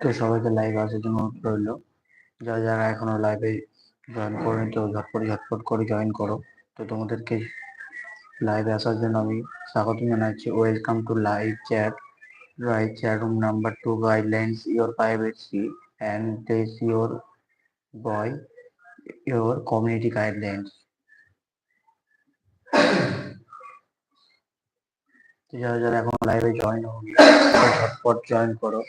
তো সবাইকে লাইভে আসার জন্য অনুরোধ রইল। যারা যারা এখনও লাইভে জয়েন করেনি, তো ঝটপট ঝটপট করে জয়েন করো। তো তোমাদেরকে লাইভে আসার জন্য আমি স্বাগত জানাচ্ছি। Welcome to live chat live chat room number two guidelines your privacy and this your boy your community guidelines যারা যারা এখন লাইভে জয়েন হয়নি ঝটপট জয়েন করো।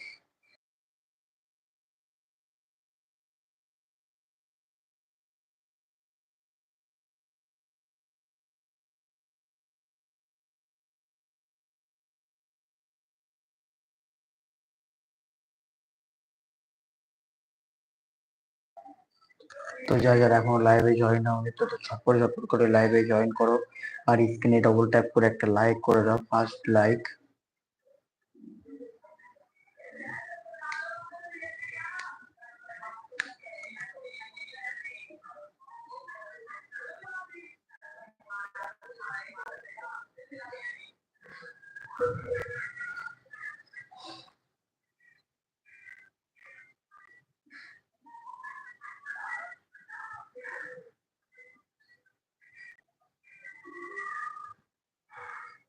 তো যারা যারা এখনও লাইভে জয়েন হয়নি তো ঝটপট ঝটপট করে লাইভে জয়েন করো। আর স্ক্রিনে ডবল ট্যাপ করে একটা লাইক করে দাও ফার্স্ট লাইক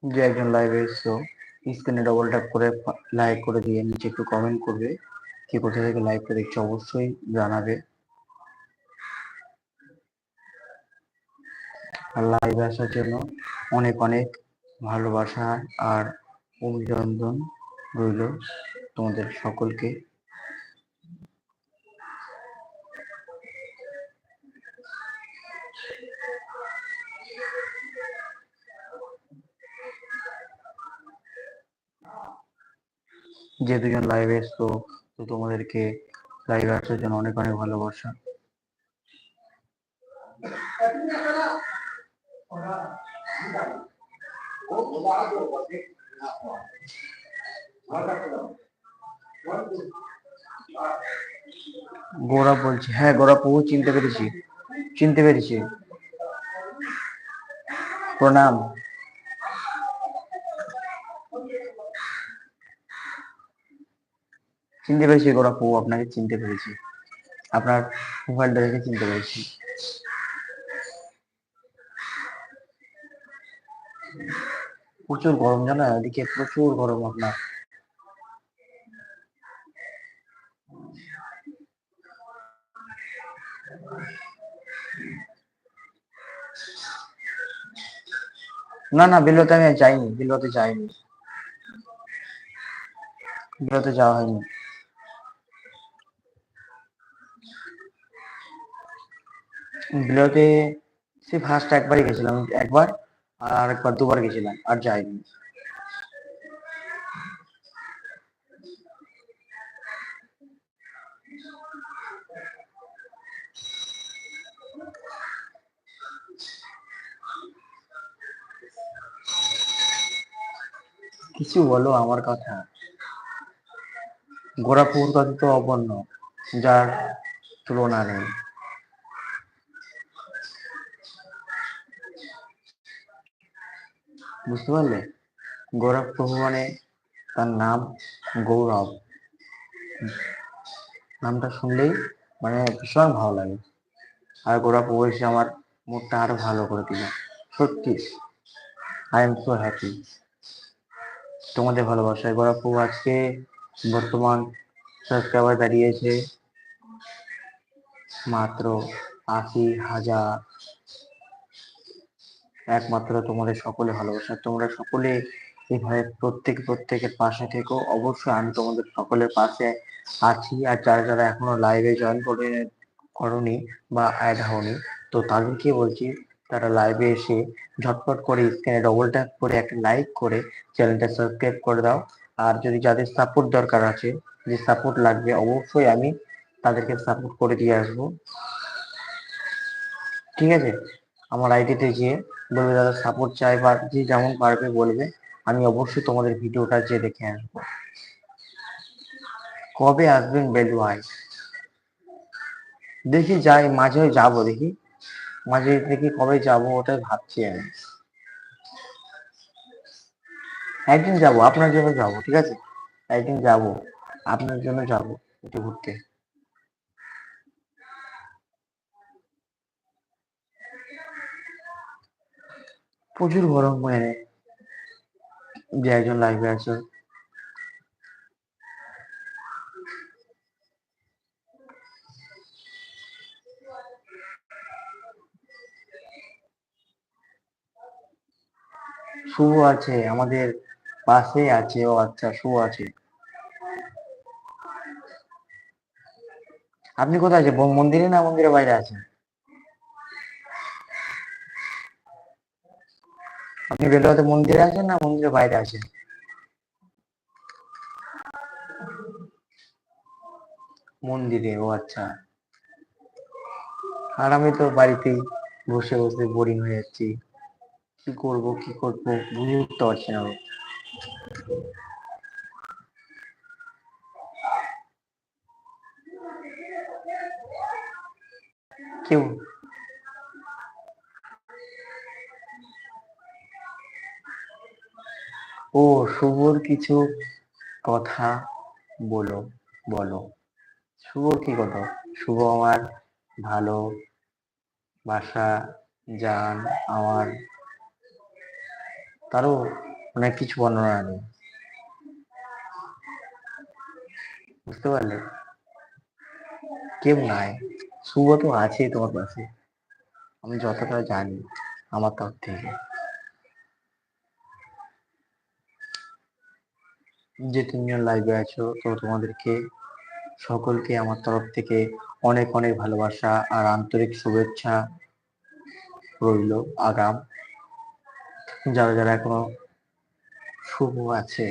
যে একজন লাইভে এসছো স্ক্রিনে ডবল ট্যাপ করে লাইক করে দিয়ে নিচে একটু কমেন্ট করবে, কে কোথা থেকে লাইভটা দেখছ অবশ্যই জানাবে। আর লাইভে আসার জন্য অনেক অনেক ভালোবাসা আর অভিনন্দন রইল তোমাদের সকলকে। যে দুজন লাইভে এসছো তো তোমাদেরকে লাইভে আসার জন্য অনেক অনেক ভালোবাসা। গোরা বলছি হ্যাঁ গোরা প্রভু চিনতে পেরেছি। চিনতে পেরেছি। প্রণাম। চিনতে পেরেছি প্রভু আপনাকে চিনতে পেরেছি। আপনার মোবাইলটা দেখে চিনতে পেরেছি। প্রচুর গরম, জানো? এদিকে প্রচুর গরম আপনার। না না, বিলতে আমি যাইনি, বিলতে যাইনি। বিলতে যাওয়া হয়নি। বিলতে সে ফার্স্ট একবারই গেছিলাম, একবার আর একবার দুবার গেছিলাম, আর যাইনি কিছু বলো আমার কথা। গোরাপুর তো অবন্য যার তুলনা নেই। বুঝতে পারলে? গৌরব প্রভু মানে তার নাম গৌরব। নামটা শুনলেই মানে ভীষণ ভালো লাগে। আর গৌরব প্রভু এসে আমার মুডটা আরও ভালো করে দিল। সত্যি আই এম সো হ্যাপি তোমাদের ভালোবাসায় গৌরব প্রভু আজকে বর্তমান সাবস্ক্রাইবার দাঁড়িয়েছে মাত্র আশি হাজার। একমাত্র তোমাদের সকলে ভালোবাসা। তোমরা সকলে এইভাবে প্রত্যেক প্রত্যেকের পাশে থেকো। অবশ্যই আমি তোমাদের সকলের পাশে আছি। আর যারা যারা এখনও লাইভে জয়েন করে, করনি বা অ্যাড হওনি, তো তাদেরকে বলছি, তারা লাইভে এসে ঝটপট করে স্ক্রিনে ডবল ট্যাপ করে একটা লাইক করে চ্যানেলটা সাবস্ক্রাইব করে দাও। আর যদি যাদের সাপোর্ট দরকার আছে, যে সাপোর্ট লাগবে, অবশ্যই আমি তাদেরকে সাপোর্ট করে দিয়ে আসব। ঠিক আছে? আমার আইডিতে গিয়ে বলবে, দাদা সাপোর্ট চাই বা যে যেমন পারবে বলবে। আমি অবশ্যই তোমাদের ভিডিওটা যে দেখে আসব। কবে আসবেন বেলুয়ায় দেখি যাই, মাঝে যাব দেখি। মাঝে দেখি কবে যাব ওটাই ভাবছি আমি। একদিন যাব, আপনার জন্য যাব, ঠিক আছে? একদিন যাব, আপনার জন্য যাব, একটু ঘুরতে। প্রচুর গরম মানে যে একজন লাইভে আছে। শুভ আছে, আমাদের পাশে আছে, ও আচ্ছা শুভ আছে। আপনি কোথায় আছেন? মন্দিরে না মন্দিরের বাইরে আছেন? আপনি বেলুয়াতে মন্দিরে আছেন না মন্দিরের বাইরে আছেন মন্দিরে, ও আচ্ছা। আর আমি তো বাড়িতেই বসে বসে বোরিং হয়ে যাচ্ছি। কি করব কি করব, বুঝে উঠতে পারছি না। কেউ ও শুভর কিছু কথা বলো বলো। শুভর কি কথা? শুভ আমার ভালো, বাসা জান আমার তারও অনেক কিছু বর্ণনা নেই বুঝতে পারলে? কেউ নাই। শুভ তো আছেই তোমার পাশে আমি যতটা জানি আমার তরফ থেকে। যে তিনজন লাইভে আছো, তো তোমাদেরকে সকলকে আমার তরফ থেকে অনেক অনেক ভালোবাসা আর আন্তরিক শুভেচ্ছা রইল আগাম। যারা যারা এখনও শুভ আছে,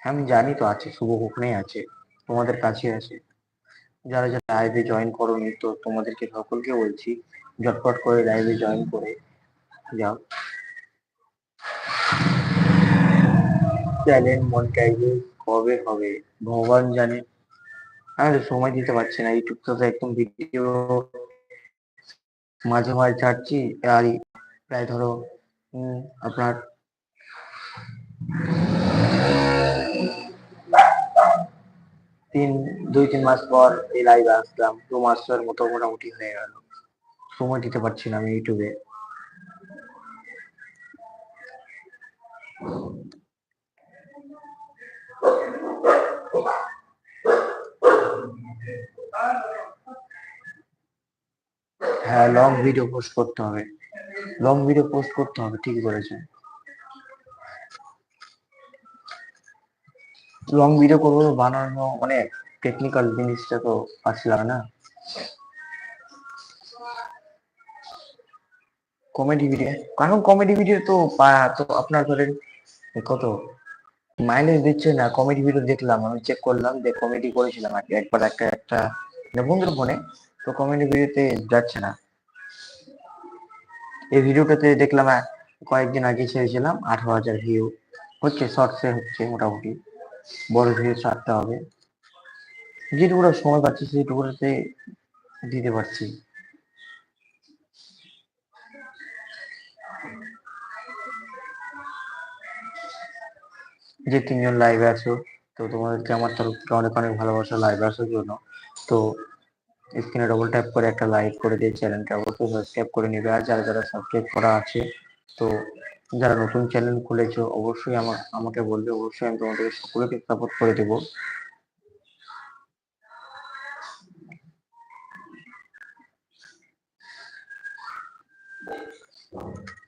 আমি জানি তো আছে, শুভ ওখানেই আছে, তোমাদের কাছে আছে। যারা যারা লাইভে জয়েন করোনি, তো তোমাদেরকে সকলকে বলছি, ঝটপট করে লাইভে জয়েন করে যাও। চ্যানেল মনিটাইজে কবে হবে? ভগবান জানে। আমি তো সময় দিতে পারছি না ইউটিউবটা তো একদম ভিডিও মাঝে মাঝে ছাড়ছি, আর প্রায় ধরো আপনার তিন, দুই, তিন মাস পর এই লাইভে আসলাম, দু মাসের মতো মোটামুটি হয়ে গেল। সময় দিতে পারছি না আমি ইউটিউবে। হ্যাঁ লং ভিডিও পোস্ট করতে হবে। লং ভিডিও পোস্ট করতে হবে, ঠিক বলেছেন। লং ভিডিও করব বানানো অনেক টেকনিক্যাল জিনিসটা তো আসলাম না। কমেডি ভিডিও কারণ কমেডি ভিডিও তো তো আপনার ধরেন কত? মাইলেজ দিচ্ছে না কমেডি ভিডিও দেখলাম, আমি চেক করলাম যে কমেডি করেছিলাম আর কি। একবার একটা একটা মানে বন্ধুর ফোনে তো কমেডি ভিডিওতে যাচ্ছে না। এই ভিডিওটাতে দেখলাম কয়েকদিন আগে ছেড়েছিলাম, আঠারো হাজার ভিউ হচ্ছে শর্টসে হচ্ছে মোটামুটি। বড় ভিডিও ছাড়তে হবে। যেটুকুটা সময় পাচ্ছি, সেটুকুটাতে দিতে পারছি। যে তিনজন লাইভে আছো, তো তোমাদেরকে আমার তরফ থেকে অনেক অনেক ভালোবাসা লাইভে আসার জন্য। তো স্ক্রিনে ডবল ট্যাপ করে একটা লাইক করে দিয়ে চ্যানেলটা অবশ্যই সাবস্ক্রাইব করে নেবে। আর যারা যারা সাবস্ক্রাইব করা আছে, তো যারা নতুন চ্যানেল খুলেছো, অবশ্যই আমার আমাকে বলবে। অবশ্যই আমি তোমাদেরকে সকলকে সাপোর্ট করে দেবো।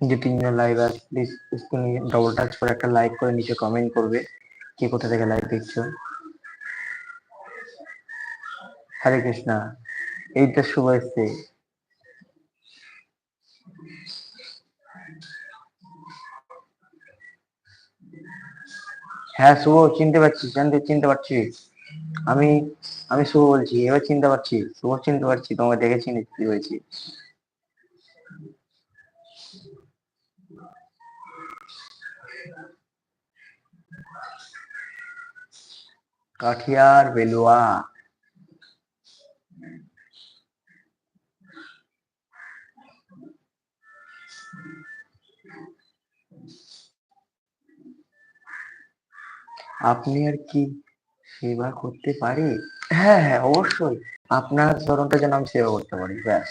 যে তিনজন লাইভ আছে প্লিজ স্ক্রিনে ডবল টাচ করে একটা লাইক করে নিচে কমেন্ট করবে, কে কোথা থেকে লাইভ দেখছ? হরে কৃষ্ণা, এইটা শুভ এসছে হ্যাঁ শুভ, চিনতে পারছি, জানতে, চিনতে পারছি। আমি আমি শুভ বলছি, এবার চিনতে পারছি, শুভ চিনতে পারছি, তোমাকে দেখে চিনি কি হয়েছি। কাঠিয়ার বেলুয়া। আপনি আর কি সেবা করতে পারি? হ্যাঁ হ্যাঁ অবশ্যই। আপনার চরণটা যেন আমি সেবা করতে পারি, ব্যাস।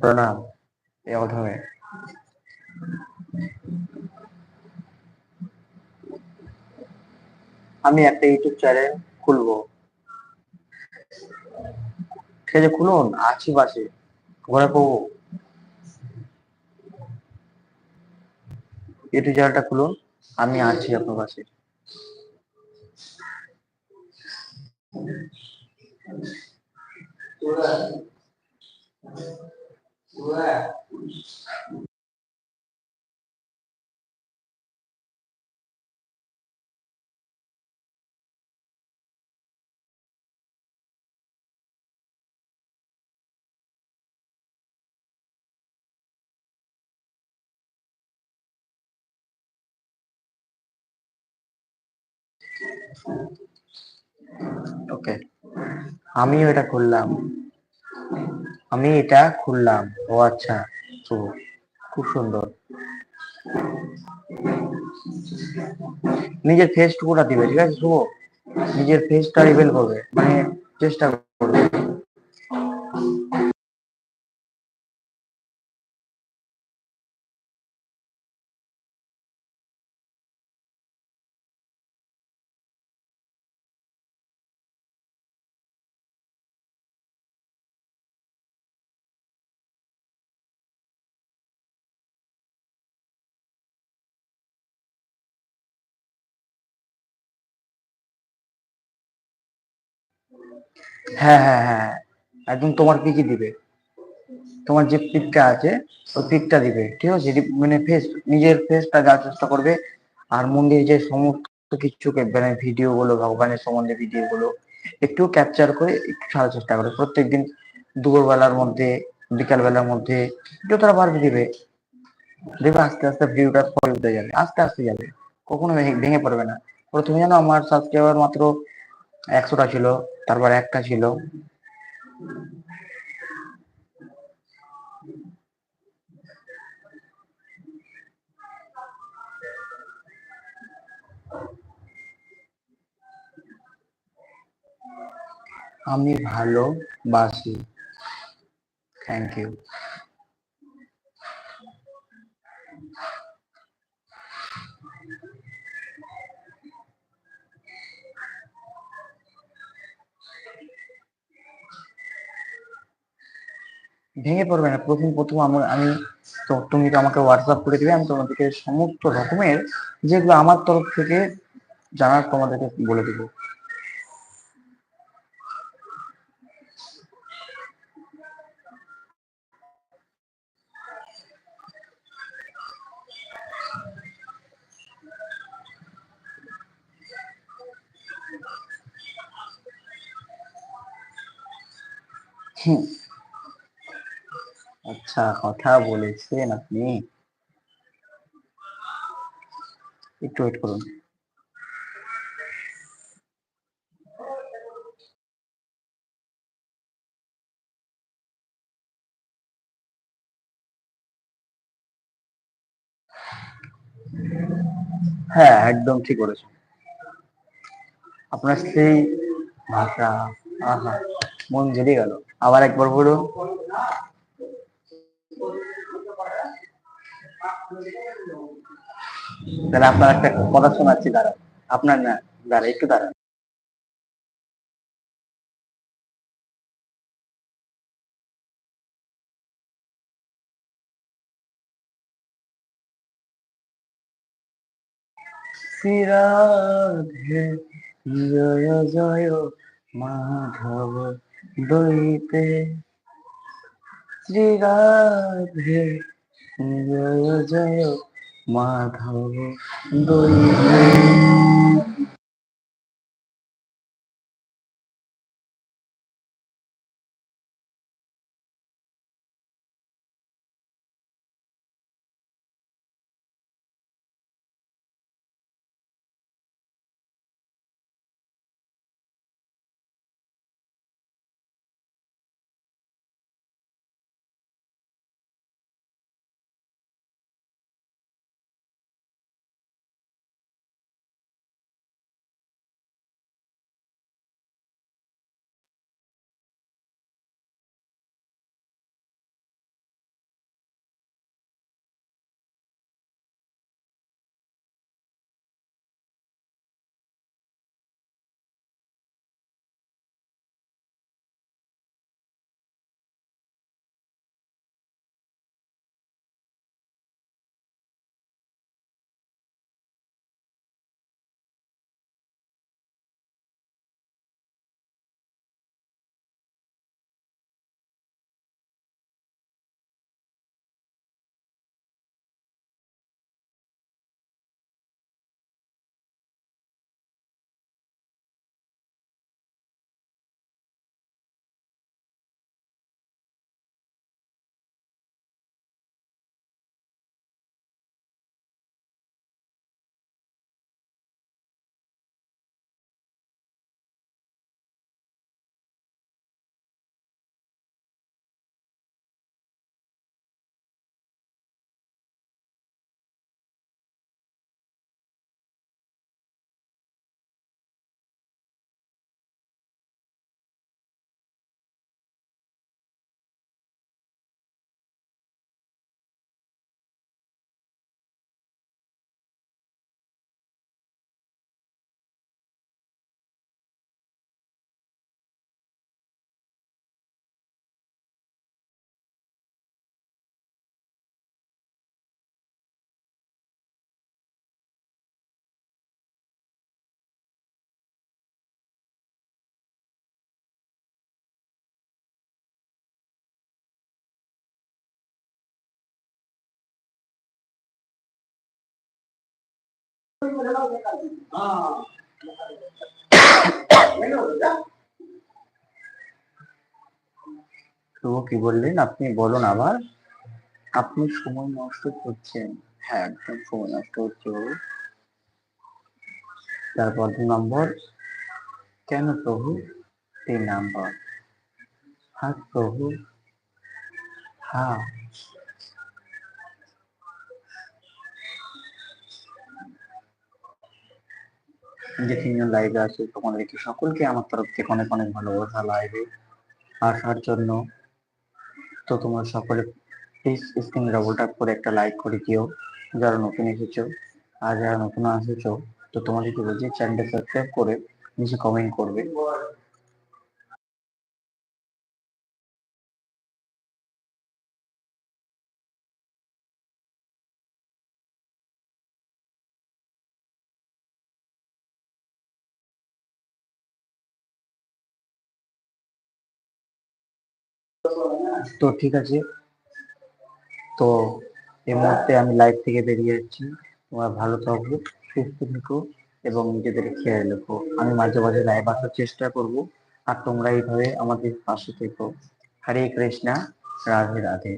প্রণাম এ অধমে। আমি একটা ইউটিউব চ্যানেল খুলবো। আছে, খুলুন, আছি পাশে ঘরে পাবো ইউটিউব চ্যানেলটা খুলুন, আমি আছি আপনার পাশে। ওকে আমিও এটা খুললাম আমি এটা খুললাম ও আচ্ছা শুভ খুব সুন্দর। নিজের ফেস টুকুটা দিবে, ঠিক আছে শুভ? নিজের ফেসটা রিভেল করবে মানে চেষ্টা করবে। হ্যাঁ হ্যাঁ হ্যাঁ একদম তোমার পিকই দিবে। তোমার যে পিকটা আছে, ওই পিকটা দিবে, ঠিক আছে? মানে ফেস নিজের ফেসটা যাওয়ার চেষ্টা করবে। আর মন্দির যে সমস্ত কিছু মানে ভিডিও গুলো ভগবানের সম্বন্ধে ভিডিও গুলো একটু ক্যাপচার করে একটু ছাড়ার চেষ্টা করে প্রত্যেকদিন দুপুরবেলার মধ্যে বিকাল বেলার মধ্যে যতটা পারবে দিবে। দেখবে আস্তে আস্তে ভিউটা ফল উঠে যাবে, আস্তে আস্তে যাবে। কখনো ভেঙে পড়বে না। প্রথমে জানো আমার সাবস্ক্রাইবার মাত্র একশোটা ছিল তারপর একটা ছিল। আমি ভালোবাসি থ্যাংক ইউ ভেঙে পড়বে না। প্রথম প্রথম আমার আমি তো তুমি তো আমাকে হোয়াটসঅ্যাপ করে দিবে আমি তোমাদেরকে সমস্ত রকমের যেগুলো আমার তরফ থেকে জানার তোমাদেরকে বলে দিব। হুম, আচ্ছা কথা বলেছেন আপনি। একটু ওয়েট করুন। হ্যাঁ একদম ঠিক বলেছেন। আপনার সেই ভাষা, আহা, মন জেলে গেল। আবার একবার বলুন। তাহলে আপনার একটা কথা শোনাচ্ছি, দাঁড়ান। আপনার না দাঁড়া একটু দাঁড়ান। শ্রীরাধে জয় জয় মাধব দইতে শ্রীরাধে জয় জয় মাধব দইতে তো কি বললেন? আপনি বলুন আবার। আপনি সময় নষ্ট করছেন। হ্যাঁ একদম সময় নষ্ট হচ্ছে। বাবু তারপর দু নম্বর। কেন প্রভু? তিন নম্বর। হ্যাঁ প্রভু। হ্যাঁ। যে তিনজন লাইভে আছে, তোমাদেরকে সকলকে আমার তরফ থেকে অনেক অনেক ভালোবাসা লাইভে আসার জন্য। তো তোমরা সকলে প্লিজ স্ক্রিনে ডবল ট্যাপ করে একটা লাইক করে দিও, যারা নতুন এসেছ আর যারা নতুন আসেছো, তো তোমাদেরকে বলছি চ্যানেলটা সাবস্ক্রাইব করে নিচে কমেন্ট করবে। তো ঠিক আছে। তো এই মুহূর্তে আমি লাইভ থেকে বেরিয়ে যাচ্ছি। তোমরা ভালো থাকো, সুস্থ থেকো এবং নিজেদের খেয়াল রেখো। আমি মাঝে মাঝে লাইভ আসার চেষ্টা করব। আর তোমরা এইভাবে আমাদের পাশে থেকো। হরে কৃষ্ণা, রাধে রাধে।